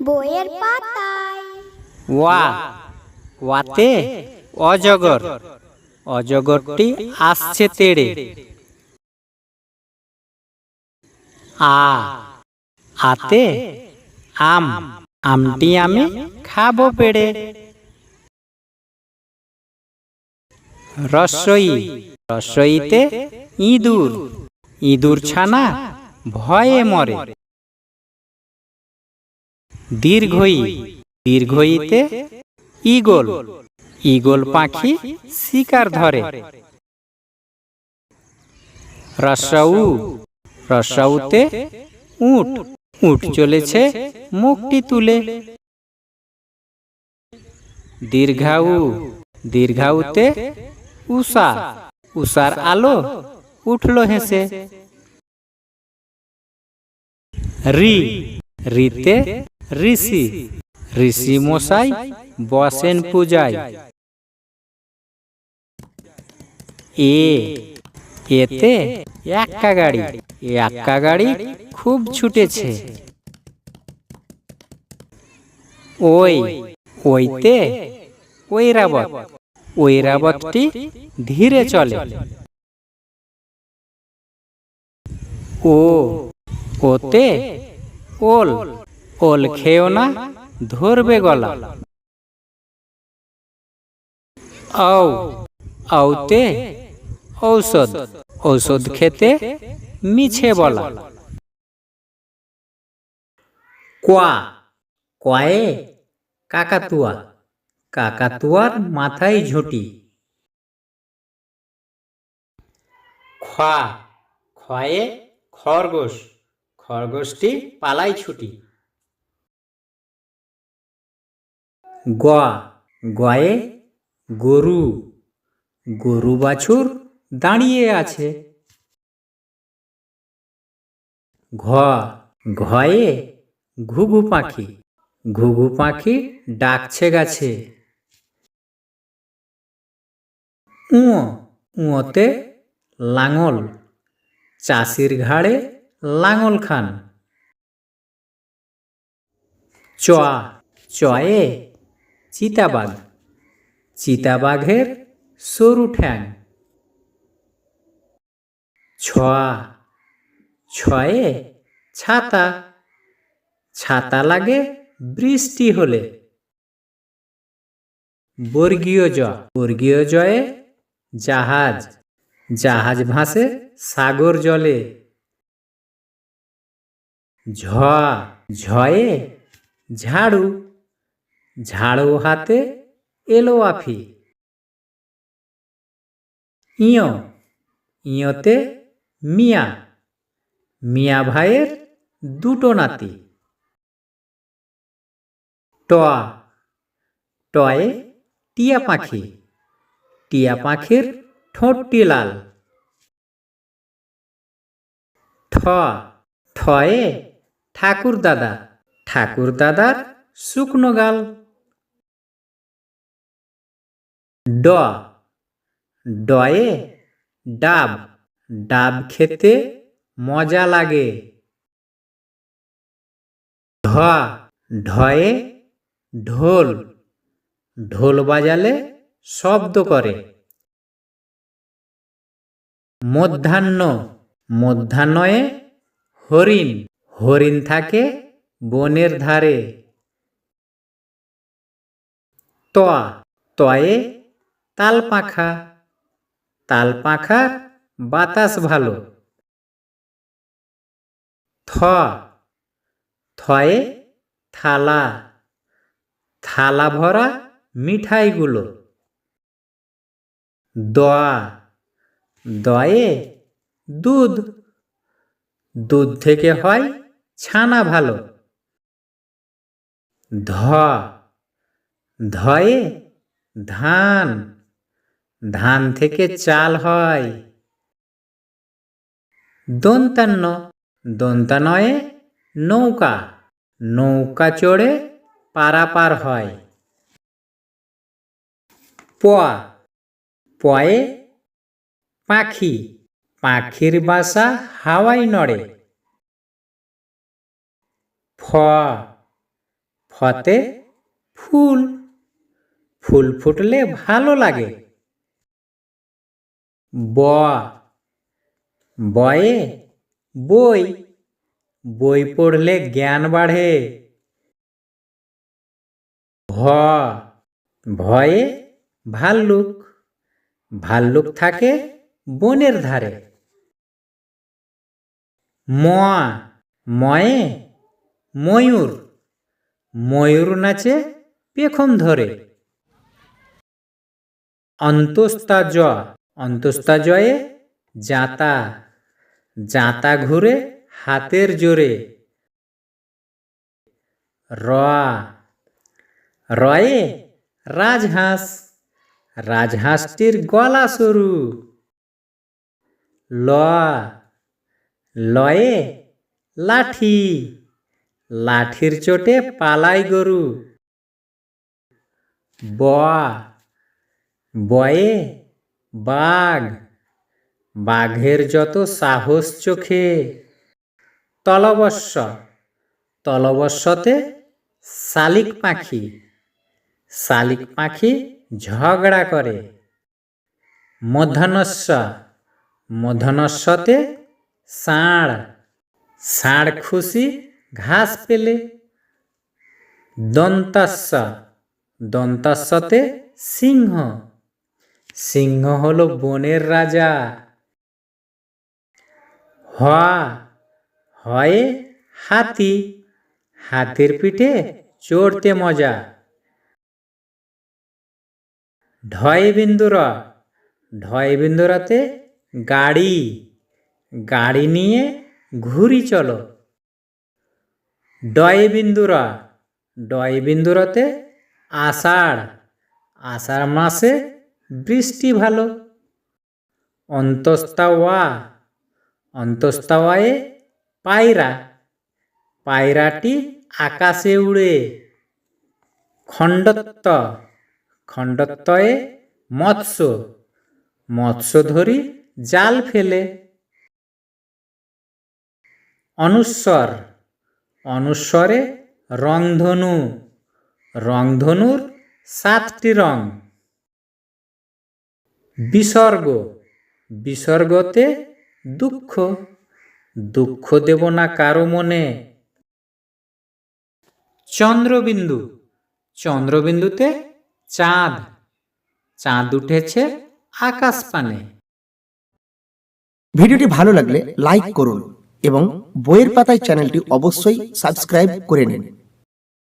বইয়ের পাতায়। ওয়া, ওয়াতে অজগর। অজগরটি আসছে তেড়ে। আ, আতে আম, আমটি আমি খাব পেড়ে। রসই, রসইতে ইঁদুর। ইঁদুর ছানা ভয়ে মরে। দীর্ঘই, দীর্ঘইতে ঈগল। ঈগল পাখি শিকার ধরে। রসৌ রসৌতে উট উট চলেছে মুখটি তুলে। দীর্ঘাউ, দীর্ঘাউতে উষা, উষার আলো উঠল হেসে। রি, রিতে ঋষি। ঋষি মশাই, বসেন পূজায়। এ, এতে এক্কা গাড়ি। এক্কা গাড়ি খুব ছুটেছে। ওই, ওইতে ঐরাবত। ঐরাবতটি ধীরে চলে। ও, ওতে ওল। ওল খেও না, ধরবে গলা। আও ঔতে ঔষধ ঔষধ খেতে মিছে বলা। কোয়া কয়ে কাকাতুয়া, কাকাতুয়ার মাথায় ঝুঁটি। খোয়া খয়ে খরগোশ, খরগোশটি পালাই ছুটি। গয়া গয়ে গরু। গরু বাছুর দাঁড়িয়ে আছে। ঘ। ঘয়ে ঘুঘু পাখি। ঘুঘু পাখি ডাকছে গাছে। উঁ, উঁতে লাঙল। চাষির ঘাড়ে লাঙল খান। চ। চয়ে চিতাবাঘ। চিতাবাঘের সরু ঠ্যাং। ছয়া। ছয়ে ছাতা। ছাতা লাগে বৃষ্টি হলে। বর্গীয় জ বর্গীয় জয়ে জাহাজ। জাহাজ ভাসে সাগর জলে। ঝ ঝয়ে ঝাড়ু। ঝাড়ু হাতে এলো আফি। ইয়, ইয়তে মিয়া। মিয়া ভাইয়ের দুটো নাতি। টয়া, টয়ে টিয়া পাখি। টিয়া পাখির ঠোঁটটি লাল। ঠ ঠয়ে ঠাকুর দাদা ঠাকুর দাদার শুকনো গাল। ড, ডয়ে ডাব ডাব খেতে মজা লাগে। ঢ, ঢয়ে ঢোল ঢোল বাজালে শব্দ করে। মধ্যাহ্ন, মধ্যাহ্নয়ে হরিণ হরিণ থাকে বনের ধারে। তয়া তয়ে তাল পাখা তাল পাখার বাতাস ভালো। থ। থয়ে থালা। থালা ভরা মিঠাইগুলো। দয়া দয়ে দুধ। দুধ থেকে হয় ছানা ভালো। ধ। ধয়ে ধান। ধান থেকে চাল হয়। দন্তান্ন, দন্তানয়ে নৌকা নৌকা চড়ে পারাপার হয়। পয়া পয়ে পাখি, পাখির বাসা হাওয়াই নড়ে। ফ, ফতে ফুল ফুল ফুটলে ভালো লাগে। ব। বয়ে? বই। বই পড়লে জ্ঞান বাড়ে। ভ ভয়ে? ভাল্লুক। ভাল্লুক থাকে বনের ধারে। ম। ময়ে? ময়ূর। ময়ূর নাচে পেখম ধরে। অন্তস্তা জ। অন্তস্তা জয়ে জাতা জাতা ঘুরে হাতের জোরে। র রয়ে রাজহাঁস, রাজহাঁসটির গলা সরু। ল লয়ে লাঠি, লাঠির চোটে পালাই গরু। বয়ে বাঘ। বাঘের যত সাহস চোখে তলবস্য তলবস্যতে শালিক পাখি শালিক পাখি ঝগড়া করে। মধ্যাহ্নস্য, মধ্যাহ্নস্যতে ষাঁড় ষাঁড় খুশি ঘাস পেলে। দন্তাস্য, দন্তাস্যতে সিংহ সিংহ হল বনের রাজা। হয়ে হাতি। হাতির পিঠে চড়তে মজা। ঢয় বিন্দুরা, ঢয় বিন্দুরাতে গাড়ি। গাড়ি নিয়ে ঘুরি চলো। ডয় বিন্দুরা, ডয় বিন্দুরাতে আষাঢ়। আষাঢ় মাসে বৃষ্টি ভালো। অন্তস্তাওয়া অন্তস্তাওয়ায়ে পায়রা। পায়রাটি আকাশে উড়ে। খণ্ডত্ব। খণ্ডত্বয়ে মৎস্য। মৎস্য ধরি জাল ফেলে। অনুস্বর। অনুস্বরে রংধনু। রংধনুর সাতটি রং। বিসর্গ। বিসর্গতে দুঃখ। দুঃখ দেব না কারও মনে। চন্দ্রবিন্দু। চন্দ্রবিন্দুতে চাঁদ। চাঁদ উঠেছে আকাশ পানে ভিডিওটি ভালো লাগলে লাইক করুন এবং বইয়ের পাতায় চ্যানেলটি অবশ্যই সাবস্ক্রাইব করে নিন।